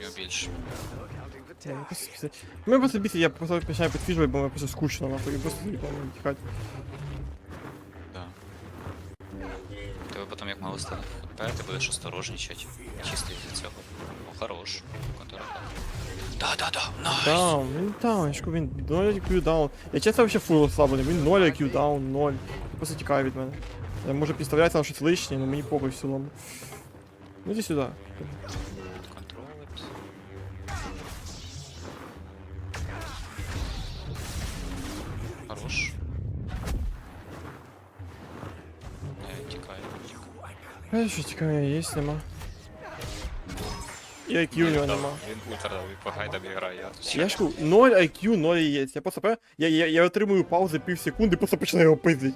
нього більше. Я просто після- Мене просто бісить, я просто починаю підфіжувати, бо мені просто скучно, нахуй, і просто заїбав мені тікати. Да. Тебе потім як мало стане ХП, ти будеш осторожничати. Чисто із цього. О, хорош. Контратак. Да-да-да, найс! Даун, він даун, я ж кажу, він 0 IQ даун. Я чесно вообще фул ослаблений, він 0 IQ даун, 0. Він Просто тікає від мене. Я можу підставляти на щось лишнє, але мені похуй в цілому. Ну іди сюди. Контролить. Хорош. Не, тікає. А що тікає, є, нема. І IQ у нього нема. Він ультра по гайдам грає. Я ж кажу, 0 IQ, 0 яєць. Я просто пам'ятаю, я, я, я отримую паузи пів секунди, просто починаю його пиздить.